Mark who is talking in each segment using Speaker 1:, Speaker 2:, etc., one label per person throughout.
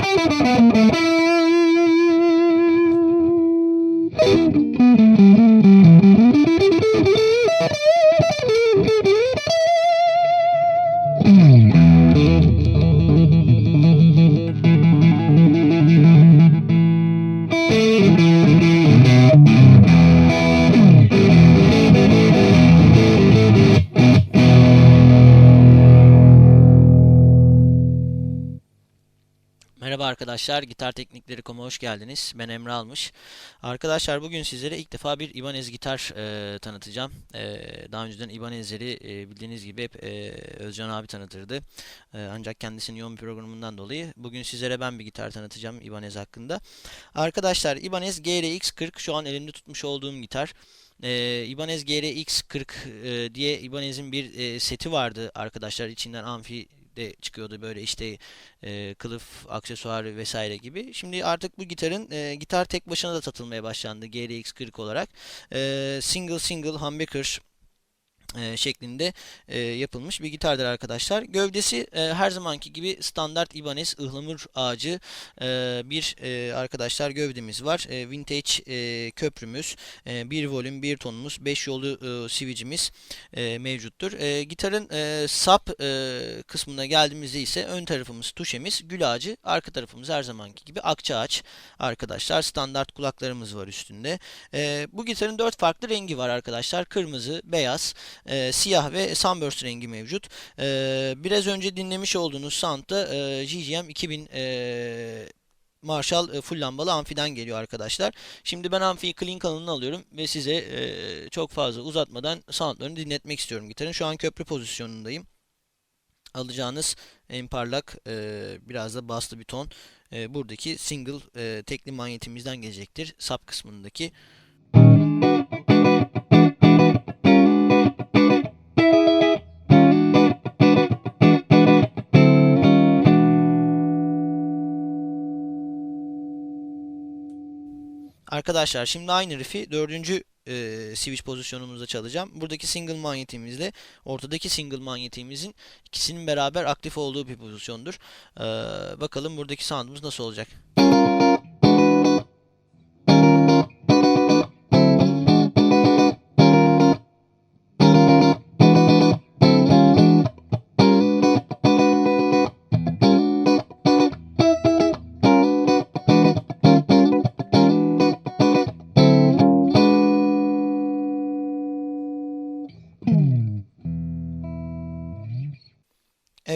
Speaker 1: Thank you. Arkadaşlar, Gitar Teknikleri.com'a hoş geldiniz. Ben Emre Almış. Arkadaşlar bugün sizlere ilk defa bir Ibanez gitar e, tanıtacağım. E, daha önceden Ibanez'leri e, bildiğiniz gibi hep e, Özcan abi tanıtırdı. E, ancak kendisinin yoğun programından dolayı bugün sizlere ben bir gitar tanıtacağım Ibanez hakkında. Arkadaşlar Ibanez GRX40 şu an elimde tutmuş olduğum gitar. E, Ibanez GRX40 e, diye Ibanez'in bir e, seti vardı arkadaşlar. İçinden amfi de çıkıyordu böyle işte e, kılıf, aksesuar vesaire gibi. Şimdi artık bu gitarın e, gitar tek başına da satılmaya başlandı GRX40 olarak. E, single single humbucker e, şeklinde e, yapılmış bir gitardır arkadaşlar. Gövdesi e, her zamanki gibi standart Ibanez ıhlamur ağacı e, bir e, arkadaşlar gövdemiz var. E, vintage e, köprümüz, e, bir volüm, bir tonumuz, 5 yolu e, switch'imiz e, mevcuttur. E, gitarın e, sap e, kısmına geldiğimizde ise ön tarafımız tuşemiz, gül ağacı, arka tarafımız her zamanki gibi akça ağaç arkadaşlar. Standart kulaklarımız var üstünde. E, bu gitarın 4 farklı rengi var arkadaşlar. Kırmızı, beyaz, e, siyah ve sunburst rengi mevcut. E, biraz önce dinlemiş olduğunuz sound da e, GGM 2000 e, Marshall e, full lambalı amfiden geliyor arkadaşlar. Şimdi ben amfiyi clean kanalına alıyorum ve size e, çok fazla uzatmadan soundlarını dinletmek istiyorum gitarın. Şu an köprü pozisyonundayım. Alacağınız en parlak e, biraz da baslı bir ton e, buradaki single e, tekli manyetimizden gelecektir. Sap kısmındaki. Arkadaşlar şimdi aynı riff'i dördüncü e, switch pozisyonumuzda çalacağım. Buradaki single manyetimizle ortadaki single manyetimizin ikisinin beraber aktif olduğu bir pozisyondur. E, bakalım buradaki soundumuz nasıl olacak.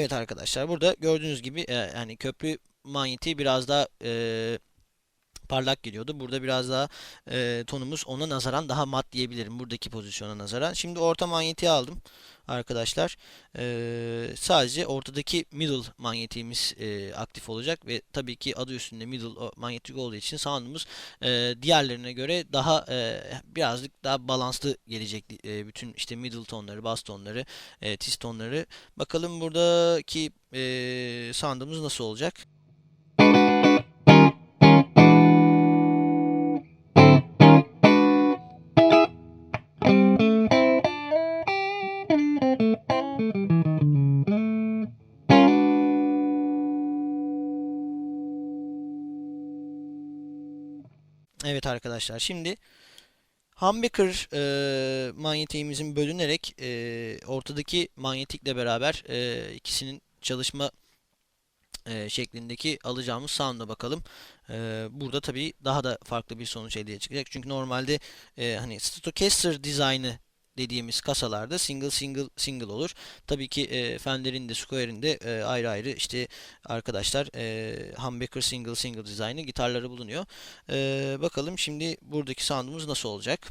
Speaker 1: Evet arkadaşlar burada gördüğünüz gibi e, yani köprü manyeti biraz daha e, parlak geliyordu. Burada biraz daha e, tonumuz ona nazaran daha mat diyebilirim. Buradaki pozisyona nazaran. Şimdi orta manyeti aldım arkadaşlar. E, sadece ortadaki middle manyetimiz e, aktif olacak ve tabii ki adı üstünde middle manyetik olduğu için soundumuz e, diğerlerine göre daha e, birazcık daha balanslı gelecek. E, bütün işte middle tonları, bass tonları, e, tiz tonları. Bakalım buradaki e, soundumuz nasıl olacak? Evet arkadaşlar şimdi humbucker e, manyetiğimizin bölünerek e, ortadaki manyetikle beraber e, ikisinin çalışma e, şeklindeki alacağımız sound'a bakalım. E, burada tabii daha da farklı bir sonuç elde çıkacak. Çünkü normalde e, hani Stratocaster dizaynı dediğimiz kasalarda single single single olur. Tabii ki e, Fender'in de Squire'in de e, ayrı ayrı işte arkadaşlar e, humbucker single single dizaynı gitarları bulunuyor. E, bakalım şimdi buradaki sound'umuz nasıl olacak?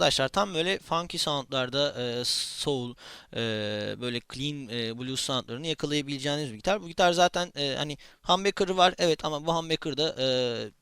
Speaker 1: Arkadaşlar tam böyle funky soundlarda e, soul e, böyle clean e, blues soundlarını yakalayabileceğiniz bir gitar. Bu gitar zaten e, hani humbucker'ı var evet ama bu humbucker'da e,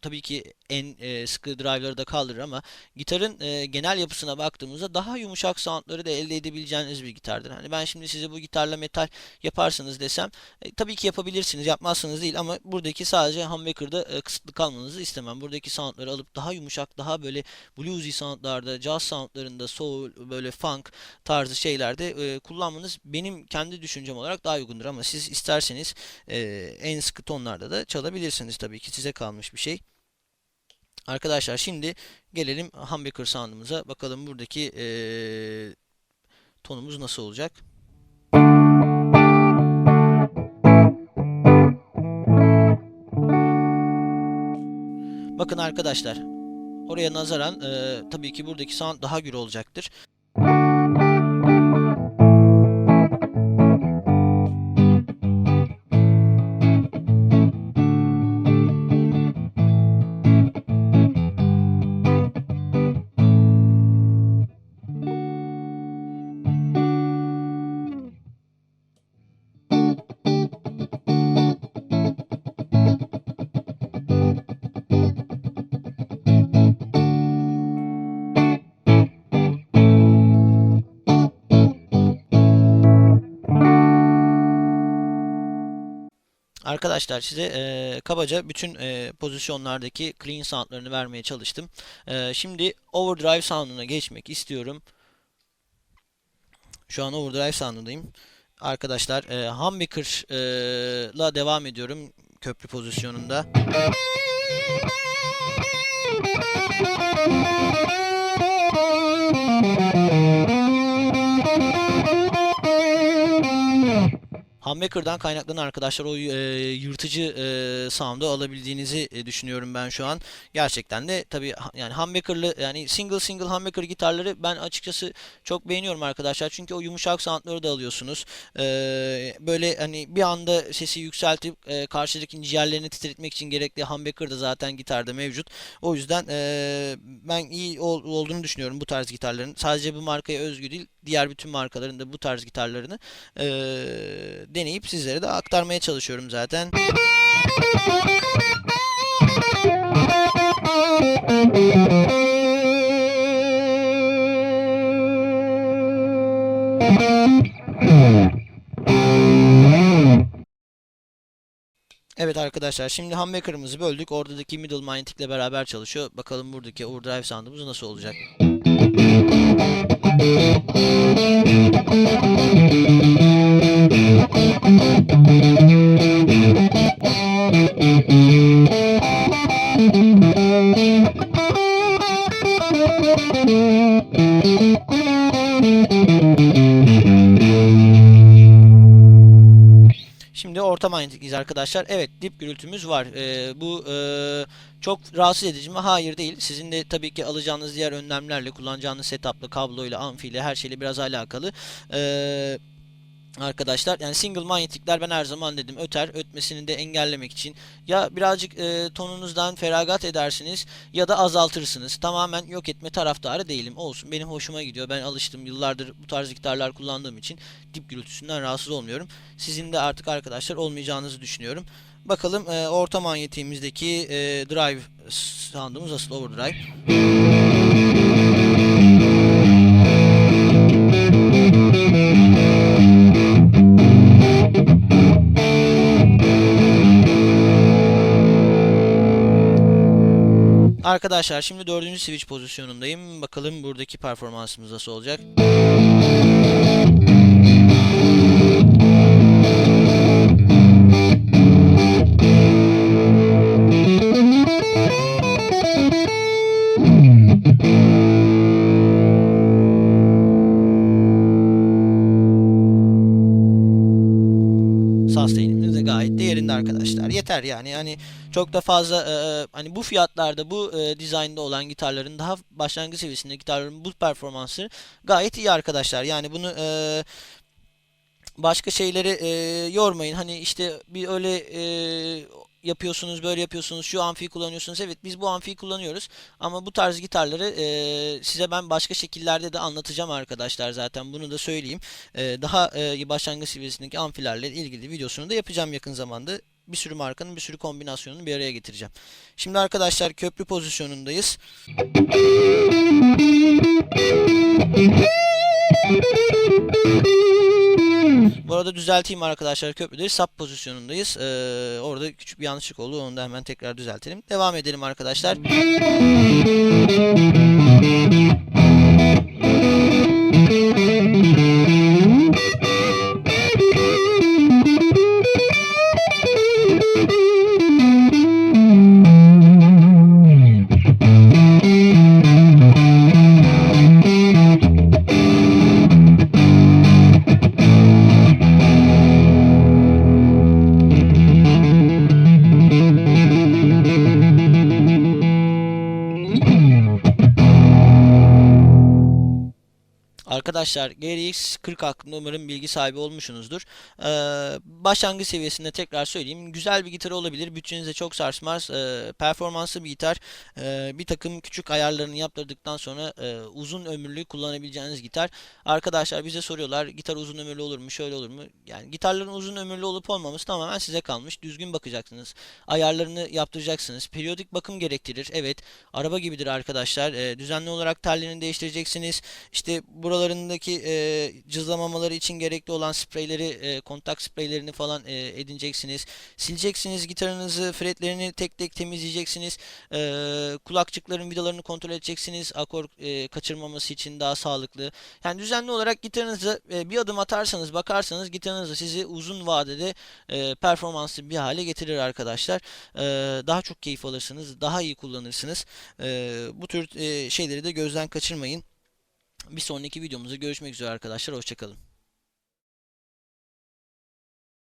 Speaker 1: tabii ki en e, sıkı drive'ları da kaldırır ama gitarın e, genel yapısına baktığımızda daha yumuşak soundları da elde edebileceğiniz bir gitardır. Hani ben şimdi size bu gitarla metal yaparsınız desem e, tabii ki yapabilirsiniz yapmazsınız değil ama buradaki sadece humbucker'da e, kısıtlı kalmanızı istemem. Buradaki soundları alıp daha yumuşak daha böyle bluesy soundlarda jazz soundlarında soul böyle funk tarzı şeylerde e, kullanmanız benim kendi düşüncem olarak daha uygundur ama siz isterseniz e, en sıkı tonlarda da çalabilirsiniz tabii ki size kalmış bir şey. Arkadaşlar şimdi gelelim humbucker sound'umuza. Bakalım buradaki ee, tonumuz nasıl olacak. Bakın arkadaşlar oraya nazaran e, tabii ki buradaki sound daha gür olacaktır. Arkadaşlar size e, kabaca bütün e, pozisyonlardaki clean soundlarını vermeye çalıştım. E, şimdi overdrive sound'una geçmek istiyorum. Şu an overdrive sound'undayım. Arkadaşlar e, humbucker'la devam ediyorum köprü pozisyonunda. Humbucker'dan kaynaklanan arkadaşlar o e, yırtıcı e, sound'u alabildiğinizi e, düşünüyorum ben şu an. Gerçekten de tabii yani humbucker'lı yani single single humbucker gitarları ben açıkçası çok beğeniyorum arkadaşlar. Çünkü o yumuşak sound'ları da alıyorsunuz. E, böyle hani bir anda sesi yükseltip e, karşıdakinin ciğerlerini titretmek için gerekli humbucker da zaten gitarda mevcut. O yüzden e, ben iyi ol- olduğunu düşünüyorum bu tarz gitarların. Sadece bu markaya özgü değil, diğer bütün markaların da bu tarz gitarlarını e, deneyip sizlere de aktarmaya çalışıyorum zaten. Evet arkadaşlar şimdi humbucker'ımızı böldük. Oradaki middle magnetic ile beraber çalışıyor. Bakalım buradaki overdrive sound'umuz nasıl olacak. Thank you. Şimdi orta manyetikliyiz arkadaşlar. Evet dip gürültümüz var. Ee, bu e, çok rahatsız edici mi? Hayır değil. Sizin de tabii ki alacağınız diğer önlemlerle, kullanacağınız setup'la, kabloyla, amfiyle her şeyle biraz alakalı. Ee, arkadaşlar. Yani single manyetikler ben her zaman dedim öter ötmesini de engellemek için. Ya birazcık e, tonunuzdan feragat edersiniz ya da azaltırsınız. Tamamen yok etme taraftarı değilim. Olsun benim hoşuma gidiyor. Ben alıştım yıllardır bu tarz gitarlar kullandığım için. Dip gürültüsünden rahatsız olmuyorum. Sizin de artık arkadaşlar olmayacağınızı düşünüyorum. Bakalım e, orta manyetiğimizdeki e, drive sound'umuz nasıl? Overdrive Arkadaşlar şimdi dördüncü switch pozisyonundayım. Bakalım buradaki performansımız nasıl olacak. Sustain'imiz de gayet değerinde arkadaşlar. Yeter yani hani çok da fazla e, e, hani bu fiyatlarda bu e, dizaynda olan gitarların daha başlangıç seviyesinde gitarların bu performansı gayet iyi arkadaşlar. Yani bunu e, başka şeyleri e, yormayın. Hani işte bir öyle e, yapıyorsunuz, böyle yapıyorsunuz, şu amfiyi kullanıyorsunuz. Evet biz bu amfiyi kullanıyoruz. Ama bu tarz gitarları e, size ben başka şekillerde de anlatacağım arkadaşlar zaten. Bunu da söyleyeyim. E, daha e, başlangıç seviyesindeki amfilerle ilgili videosunu da yapacağım yakın zamanda. Bir sürü markanın bir sürü kombinasyonunu bir araya getireceğim. Şimdi arkadaşlar köprü pozisyonundayız. Bu arada düzelteyim arkadaşlar köprüde sap pozisyonundayız. Ee, orada küçük bir yanlışlık oldu. Onu da hemen tekrar düzeltelim. Devam edelim arkadaşlar. Arkadaşlar GRX 40 hakkında umarım bilgi sahibi olmuşsunuzdur. Ee, başlangıç seviyesinde tekrar söyleyeyim. Güzel bir gitar olabilir. Bütçenize çok sarsmaz. Ee, performanslı bir gitar. Ee, bir takım küçük ayarlarını yaptırdıktan sonra e, uzun ömürlü kullanabileceğiniz gitar. Arkadaşlar bize soruyorlar gitar uzun ömürlü olur mu? Şöyle olur mu? Yani gitarların uzun ömürlü olup olmaması tamamen size kalmış. Düzgün bakacaksınız. Ayarlarını yaptıracaksınız. Periyodik bakım gerektirir. Evet. Araba gibidir arkadaşlar. Ee, düzenli olarak tellerini değiştireceksiniz. İşte buralarındaki e, cızlamamaları için gerekli olan spreyleri, e, kontak spreylerini falan e, edineceksiniz. Sileceksiniz gitarınızı, fretlerini tek tek temizleyeceksiniz. E, kulakçıkların vidalarını kontrol edeceksiniz. Akor e, kaçırmaması için daha sağlıklı. Yani düzenli olarak gitarınızı e, bir adım atarsanız, bakarsanız gitarınızı sizi uzun vadede e, performanslı bir hale getirir arkadaşlar. E, daha çok keyif alırsınız, daha iyi kullanırsınız. E, bu tür e, şeyleri de gözden kaçırmayın. Bir sonraki videomuzda görüşmek üzere arkadaşlar. Hoşçakalın.